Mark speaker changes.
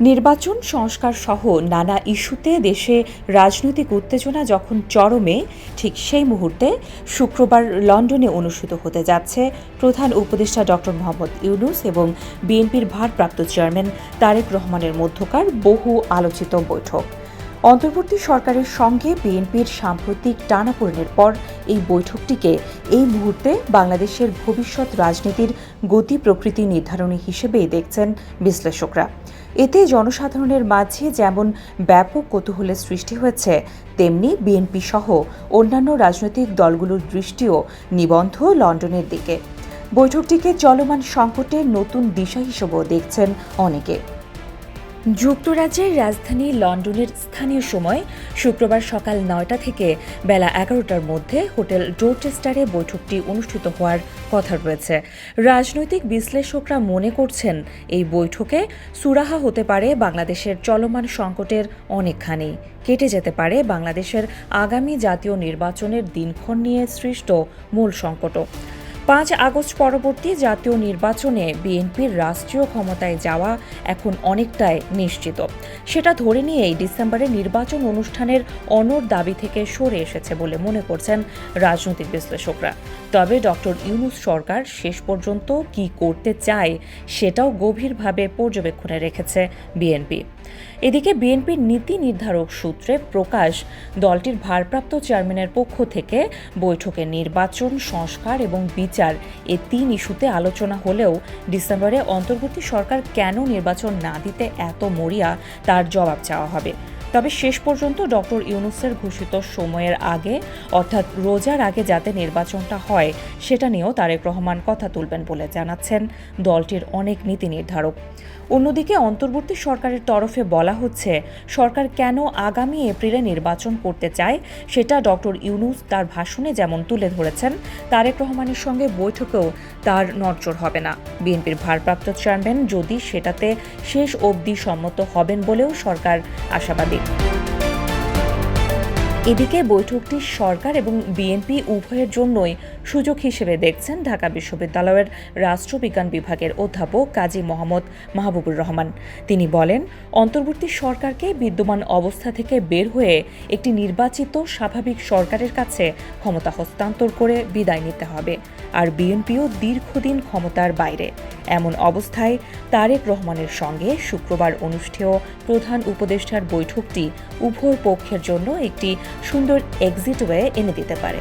Speaker 1: নির্বাচন সংস্কার সহ নানা ইস্যুতে দেশে রাজনৈতিক উত্তেজনা যখন চরমে, ঠিক সেই মুহূর্তে শুক্রবার লন্ডনে অনুষ্ঠিত হতে যাচ্ছে প্রধান উপদেষ্টা ডক্টর মোহাম্মদ ইউনুস এবং বিএনপির ভারপ্রাপ্ত চেয়ারম্যান তারেক রহমানের মধ্যকার বহু আলোচিত বৈঠক। অন্তর্বর্তী সরকারের সঙ্গে বিএনপির সাম্প্রতিক টানাপোড়েনের পর এই বৈঠকটিকে এই মুহূর্তে বাংলাদেশের ভবিষ্যৎ রাজনীতির গতি প্রকৃতি নির্ধারণী হিসেবেই দেখছেন বিশ্লেষকরা। এতে জনসাধারণের মাঝে যেমন ব্যাপক কৌতূহলের সৃষ্টি হয়েছে, তেমনি বিএনপি সহ অন্যান্য রাজনৈতিক দলগুলোর দৃষ্টিও নিবন্ধ লন্ডনের দিকে। বৈঠকটিকে চলমান সংকটের নতুন দিশা হিসেবেও দেখছেন অনেকে। যুক্তরাজ্যের রাজধানী লন্ডনের স্থানীয় সময় শুক্রবার সকাল নয়টা থেকে বেলা এগারোটার মধ্যে হোটেল ডোরচেস্টারে বৈঠকটি অনুষ্ঠিত হওয়ার কথা রয়েছে। রাজনৈতিক বিশ্লেষকরা মনে করছেন, এই বৈঠকে সুরাহা হতে পারে বাংলাদেশের চলমান সংকটের অনেকখানি। কেটে যেতে পারে বাংলাদেশের আগামী জাতীয় নির্বাচনের দিনক্ষণ নিয়ে সৃষ্ট মূল সংকটও। পাঁচ আগস্ট পরবর্তী জাতীয় নির্বাচনে বিএনপির রাষ্ট্রীয় ক্ষমতায় যাওয়া এখন অনেকটাই নিশ্চিত। সেটা ধরে নিয়েই ডিসেম্বরে নির্বাচন অনুষ্ঠানের অনর দাবি থেকে সরে এসেছে বলে মনে করছেন রাজনৈতিক বিশ্লেষকরা। তবে ডক্টর ইউনুস সরকার শেষ পর্যন্ত কি করতে চায় সেটাও গভীরভাবে পর্যবেক্ষণে রেখেছে বিএনপি। এদিকে বিএনপির নীতি নির্ধারক সূত্রে প্রকাশ, দলটির ভারপ্রাপ্ত চেয়ারম্যানের পক্ষ থেকে বৈঠকে নির্বাচন, সংস্কার এবং এ তিন ইস্যুতে আলোচনা হলেও ডিসেম্বরে অন্তর্বর্তী সরকার কেন নির্বাচন না দিতে এত মরিয়া, তার জবাব চাওয়া হবে। তবে শেষ পর্যন্ত ডক্টর ইউনুসের ঘোষিত সময়ের আগে, অর্থাৎ রোজার আগে যাতে নির্বাচনটা হয়, সেটা নিয়েও তারেক রহমান কথা তুলবেন বলে জানাচ্ছেন দলটির অনেক নীতি নির্ধারক। অন্যদিকে অন্তর্বর্তী সরকারের তরফে বলা হচ্ছে, সরকার কেন আগামী এপ্রিলে নির্বাচন করতে চায়, সেটা ডক্টর ইউনুস তার ভাষণে যেমন তুলে ধরেছেন, তারেক রহমানের সঙ্গে বৈঠকেও তার নড়চড় হবে না। বিএনপির ভারপ্রাপ্ত চেয়ারম্যান যদি সেটাতে শেষ অবধি সম্মত হবেন বলেও সরকার আশাবাদী। Thank you. এদিকে বৈঠকটি সরকার এবং বিএনপি উভয়ের জন্যই সুযোগ হিসেবে দেখছেন ঢাকা বিশ্ববিদ্যালয়ের রাষ্ট্রবিজ্ঞান বিভাগের অধ্যাপক কাজী মোহাম্মদ মাহবুবুর রহমান। তিনি বলেন, অন্তর্বর্তী সরকারকে বিদ্যমান অবস্থা থেকে বের হয়ে একটি নির্বাচিত স্বাভাবিক সরকারের কাছে ক্ষমতা হস্তান্তর করে বিদায় নিতে হবে। আর বিএনপিও দীর্ঘদিন ক্ষমতার বাইরে। এমন অবস্থায় তারেক রহমানের সঙ্গে শুক্রবার অনুষ্ঠেয় প্রধান উপদেষ্টার বৈঠকটি উভয় পক্ষের জন্য একটি সুন্দর এক্সিট ওয়ে এনে দিতে পারে।